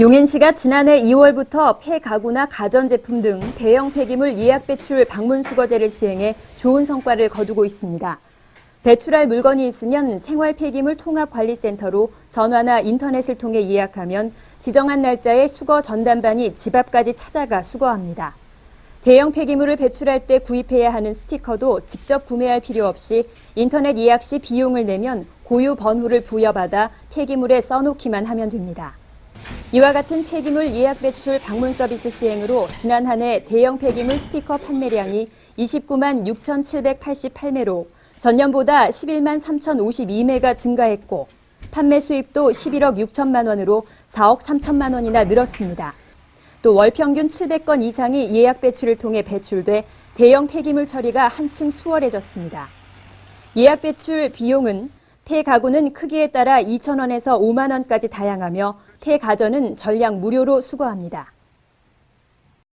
용인시가 지난해 2월부터 폐가구나 가전제품 등 대형 폐기물 예약 배출 방문 수거제를 시행해 좋은 성과를 거두고 있습니다. 배출할 물건이 있으면 생활 폐기물 통합 관리센터로 전화나 인터넷을 통해 예약하면 지정한 날짜에 수거 전담반이 집 앞까지 찾아가 수거합니다. 대형 폐기물을 배출할 때 구입해야 하는 스티커도 직접 구매할 필요 없이 인터넷 예약 시 비용을 내면 고유 번호를 부여받아 폐기물에 써놓기만 하면 됩니다. 이와 같은 폐기물 예약 배출 방문 서비스 시행으로 지난 한 해 대형 폐기물 스티커 판매량이 29만 6,788매로 전년보다 11만 3,052매가 증가했고 판매 수입도 11억 6천만 원으로 4억 3천만 원이나 늘었습니다. 또 월 평균 700건 이상이 예약 배출을 통해 배출돼 대형 폐기물 처리가 한층 수월해졌습니다. 예약 배출 비용은 폐 가구는 크기에 따라 2,000원에서 5만 원까지 다양하며 폐 가전은 전량 무료로 수거합니다.